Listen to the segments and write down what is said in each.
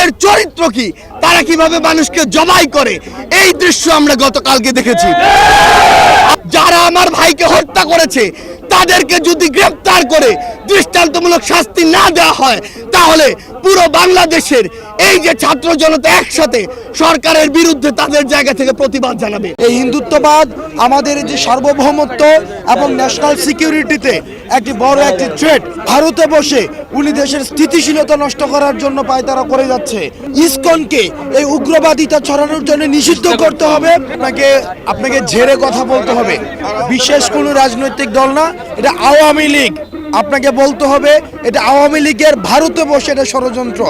তাদের চরিত্র কি? তারা কীভাবে মানুষকে জবাই করে? এই দৃশ্য আমরা গতকালকে দেখেছি। যারা আমার ভাইকে হত্যা করেছে, তাদেরকে যদি গ্রেপ্তার করে দৃষ্টান্তমূলক শাস্তি না দেওয়া হয়, তাহলে পুরো বাংলাদেশের এই যে ছাত্র জনতা একসাথে সরকারের বিরুদ্ধে তাদের জায়গা থেকে প্রতিবাদ জানাবে। এই হিন্দুত্ববাদ আমাদের যে সার্বভৌমত্ব এবং ন্যাশনাল সিকিউরিটিতে একটি বড় একটি থ্রেট ভারতে বসে উনি দেশের স্থিতিশীলতা নষ্ট করার জন্য পায়তারা করে যাচ্ছে। ইসকনকে এই উগ্রবাদিতা ছড়ানোর জন্য নিষিদ্ধ করতে হবে। আপনাকে আপনাকে ঝেড়ে কথা বলতে হবে। বিশেষ কোনো রাজনৈতিক দল না, এটা আওয়ামী লীগ। আপনাকে বলতে হবে, এটা আওয়ামী লীগের ভারতে বসে এটা ষড়যন্ত্র।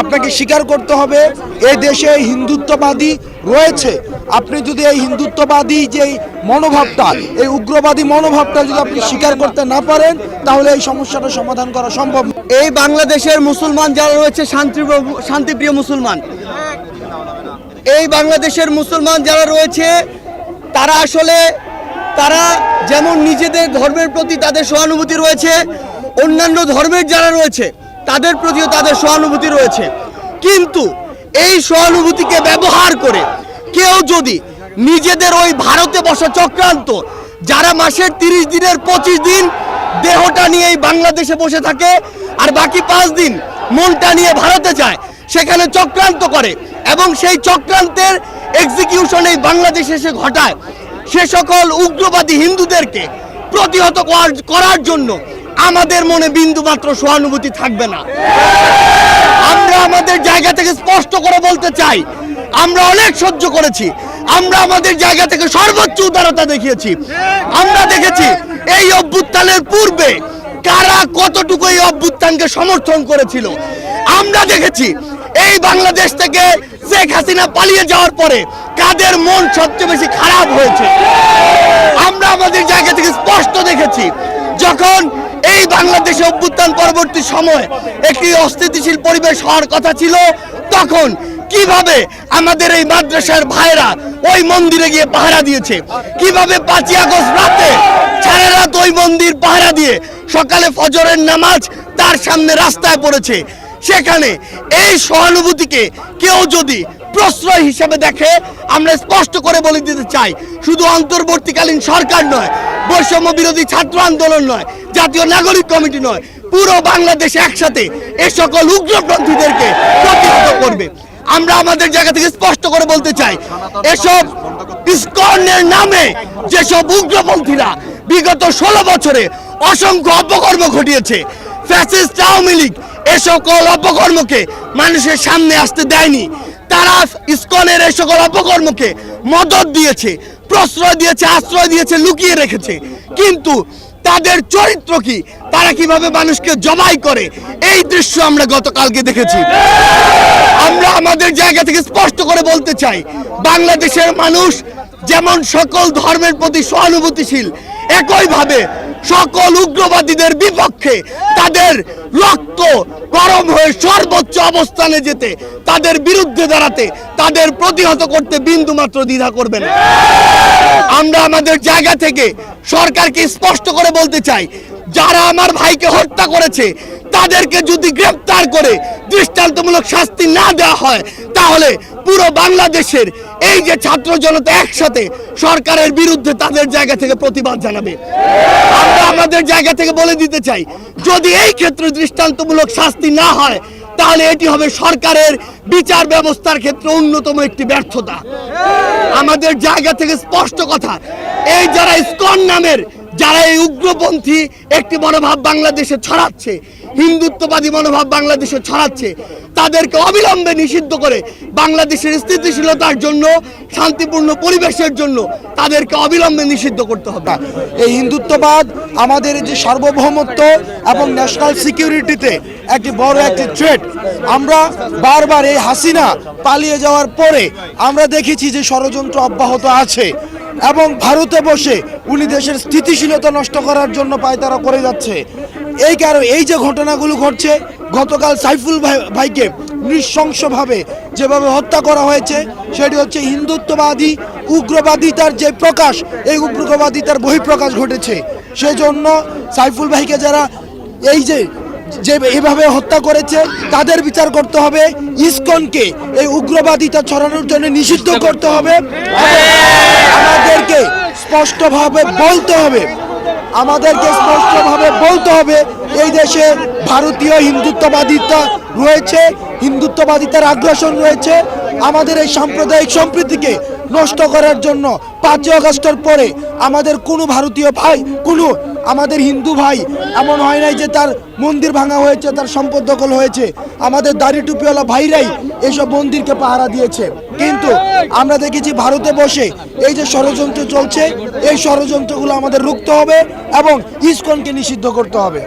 আপনাকে স্বীকার করতে হবে এই দেশে হিন্দুত্ববাদী রয়েছে। আপনি যদি এই হিন্দুত্ববাদী যে মনোভাবটা, এই উগ্রবাদী মনোভাবটা যদি আপনি স্বীকার করতে না পারেন, তাহলে এই সমস্যাটা সমাধান করা সম্ভব এই বাংলাদেশের মুসলমান যারা রয়েছে শান্তি শান্তিপ্রিয় মুসলমান। এই বাংলাদেশের মুসলমান যারা রয়েছে, তারা আসলে তারা যেমন নিজেদের ধর্মের প্রতি তাদের সহানুভূতি রয়েছে, অন্যান্য ধর্মের যারা রয়েছে, তাদের প্রতিও তাদের সহানুভূতি রয়েছে। কিন্তু এই সহানুভূতিকে ব্যবহার করে কেউ যদি নিজেদের ওই ভারতে বসা চক্রান্ত, যারা মাসের তিরিশ দিনের পঁচিশ দিন দেহটা নিয়ে এই বাংলাদেশে বসে থাকে, আর বাকি পাঁচ দিন মনটা নিয়ে ভারতে যায়, সেখানে চক্রান্ত করে এবং সেই চক্রান্তের এক্সিকিউশন এই বাংলাদেশে এসে ঘটায় সে সকল উগ্রবাদী হিন্দুদেরকে প্রতিহত করার- জন্য আমাদের মনে বিন্দু মাত্র সহানুভূতি থাকবে না। আমরা আমাদের জায়গা থেকে স্পষ্ট করে বলতে চাই, আমরা অনেক সহ্য করেছি, আমরা আমাদের জায়গা থেকে সর্বোচ্চ উদারতা দেখিয়েছি। আমরা দেখেছি এই অভ্যুত্থানের পূর্বে কারা কতটুকু এই অভ্যুত্থানকে সমর্থন করেছিল। আমরা দেখেছি এই বাংলাদেশ থেকে শেখ হাসিনা পালিয়ে যাওয়ার পরে কাদের মন সবচেয়ে বেশি খারাপ হয়েছে? আমরা আমাদের জায়গা থেকে স্পষ্ট দেখেছি, যখন এই বাংলাদেশে অভ্যুত্থান পরবর্তী সময় একটি অস্থিতিশীল পরিবেশ হওয়ার কথা ছিল, তখন কীভাবে আমাদের এই মাদ্রাসার ভাইরা ওই মন্দিরে গিয়ে পাহারা দিয়েছে? কীভাবে পাঁচই আগস্ট রাতে সারা রাত ওই মন্দির পাহারা দিয়ে সকালে ফজরের নামাজ তার সামনে রাস্তায় পড়েছে? সেখানে এই সহানুভূতিকে কেউ যদি প্রশ্রয় হিসেবে দেখে, আমরা স্পষ্ট করে বলে দিতে চাই, শুধু অন্তর্বর্তীকালীন সরকার নয়, বৈষম্য বিরোধী ছাত্র আন্দোলন নয়, জাতীয় নাগরিক কমিটি নয়, পুরো বাংলাদেশ একসাথে এ সকল উগ্রপন্থীদেরকে প্রতিহত করবে। আমরা আমাদের জায়গা থেকে স্পষ্ট করে বলতে চাই, এসব ইস্কনের নামে যেসব উগ্রপন্থীরা বিগত ষোলো বছরে অসংখ্য অপকর্ম ঘটিয়েছে, ফ্যাসিস্ট আওয়ামী লীগ এ সকল অপকর্মকে মানুষের সামনে আসতে দেয়নি। তারা ইস্কনের সকল অপকর্মকে মদত দিয়েছে, প্রশ্রয় দিয়েছে, আশ্রয় দিয়েছে, লুকিয়ে রেখেছে। কিন্তু তাদের চরিত্র কি? তারা কীভাবে মানুষকে জবাই করে? এই দৃশ্য আমরা গতকালকে দেখেছি। আমরা আমাদের জায়গা থেকে স্পষ্ট করে বলতে চাই, বাংলাদেশের মানুষ যেমন সকল ধর্মের প্রতি সহানুভূতিশীল, একইভাবে সকল উগ্রবাদীদের বিপক্ষে তাদের রক্ত গরম হয়ে সর্বোচ্চ অবস্থানে যেতে, তাদের বিরুদ্ধে দাঁড়াতে, তাদের প্রতিহত করতে বিন্দু মাত্র দ্বিধা করবে না। আমরা আমাদের জায়গা থেকে সরকারকে স্পষ্ট করে বলতে চাই যারা আমার ভাইকে হত্যা করেছে, তাদেরকে যদি গ্রেপ্তার করে দৃষ্টান্তমূলক শাস্তি না দেওয়া হয়, তাহলে পুরো বাংলাদেশের এই যে ছাত্র জনতা একসাথে সরকারের বিরুদ্ধে তাদের জায়গা থেকে প্রতিবাদ জানাবে। আমরা আমাদের জায়গা থেকে বলে দিতে চাই, যদি এই ক্ষেত্রে দৃষ্টান্তমূলক শাস্তি না হয়, তাহলে এটি হবে সরকারের বিচার ব্যবস্থার ক্ষেত্রে অন্যতম একটি ব্যর্থতা। আমাদের জায়গা থেকে স্পষ্ট কথা, এই যারা ইসকন নামের যারা এই উগ্রপন্থী একটি মনোভাব বাংলাদেশে ছড়াচ্ছে, হিন্দুত্ববাদী মনোভাব বাংলাদেশে ছড়াচ্ছে, তাদেরকে অবিলম্বে নিষিদ্ধ করে বাংলাদেশের স্থিতিশীলতার জন্য, শান্তিপূর্ণ পরিবেশের জন্য তাদেরকে অবিলম্বে নিষিদ্ধ করতে হবে। এই হিন্দুত্ববাদ আমাদের যে সার্বভৌমত্ব এবং ন্যাশনাল সিকিউরিটিতে একটি বড় একটি থ্রেট আমরা বারবার এই হাসিনা পালিয়ে যাওয়ার পরে আমরা দেখেছি যে ষড়যন্ত্র অব্যাহত আছে। এবং ভারতে বসে উনি দেশের স্থিতিশীলতা নষ্ট করার জন্য পায়তারা করে যাচ্ছে। এই কারণে এই যে ঘটনাগুলো ঘটছে, গতকাল সাইফুল ভাই ভাইকে নৃশংসভাবে যেভাবে হত্যা করা হয়েছে, সেটি হচ্ছে হিন্দুত্ববাদী উগ্রবাদিতার যে প্রকাশ, এই উগ্রবাদিতার বহিঃপ্রকাশ ঘটেছে। সেজন্য সাইফুল ভাইকে যারা এই যে যে এভাবে হত্যা করেছে, তাদের বিচার করতে হবে। ইসকনকে এই উগ্রবাদিতা ছড়ানোর জন্য নিষিদ্ধ করতে হবে। আমাদেরকে স্পষ্টভাবে বলতে হবে। আমাদেরকে স্পষ্টভাবে বলতে হবে, এই দেশে ভারতীয় হিন্দুত্ববাদিতা রয়েছে, হিন্দুত্ববাদিতার আগ্রাসন রয়েছে। আমাদের এই সাম্প্রদায়িক সম্প্রীতিকে নষ্ট করার জন্য পাঁচই আগস্টের পরে আমাদের কোনো ভারতীয় ভাই, কোনো আমাদের হিন্দু ভাই, এমন হয় নাই যে তার মন্দির ভাঙা হয়েছে, তার সম্পদ দখল হয়েছে। আমাদের দাড়ি টুপিওয়ালা ভাইরাই এসব মন্দিরকে পাহারা দিয়েছে। কিন্তু আমরা দেখেছি ভারতে বসে এই যে ষড়যন্ত্র চলছে, এই ষড়যন্ত্রগুলো আমাদের রুখতে হবে এবং ইস্কনকে নিষিদ্ধ করতে হবে।